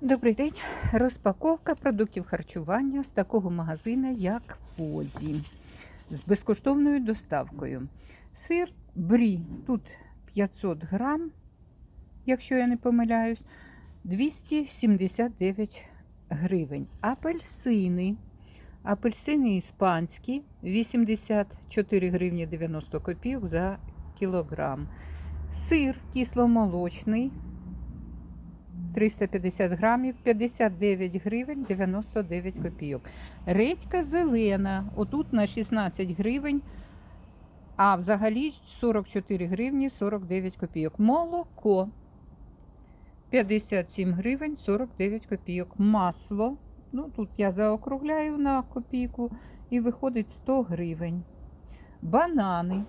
Добрий день. Розпаковка продуктів харчування з такого магазину, як Фозі, з безкоштовною доставкою. Сир брі, тут 500 грам, якщо я не помиляюсь, 279 гривень. Апельсини. Апельсини іспанські 84 гривні 90 копійок за кілограм. Сир кисломолочний 350 грамів, 59 гривень 99 копійок. Редька зелена, отут на 16 гривень, а взагалі 44 гривні 49 копійок. Молоко 57 гривень 49 копійок. Масло, ну тут я заокругляю на копійку і виходить 100 гривень. Банани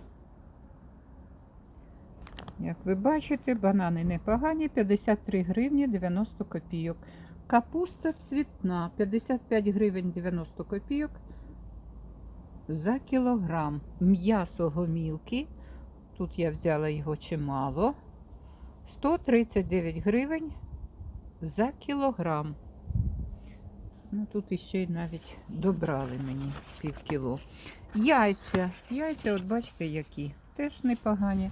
як ви бачите, банани непогані, 53 гривні 90 копійок. Капуста цвітна 55 гривень 90 копійок за кілограм. М'ясо гомілки. Тут я взяла його чимало. 139 гривень за кілограм. Ну, тут іще навіть добрали мені пів кіло. Яйця. Яйця, от бачите, які. Теж непогані.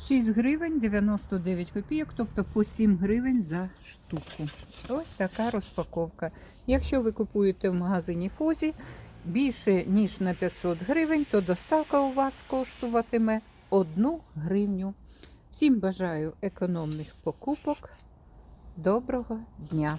6 гривень 99 копійок, тобто по 7 гривень за штуку. Ось така розпаковка. Якщо ви купуєте в магазині Фозі більше ніж на 500 гривень, то доставка у вас коштуватиме 1 гривню. Всім бажаю економних покупок. Доброго дня!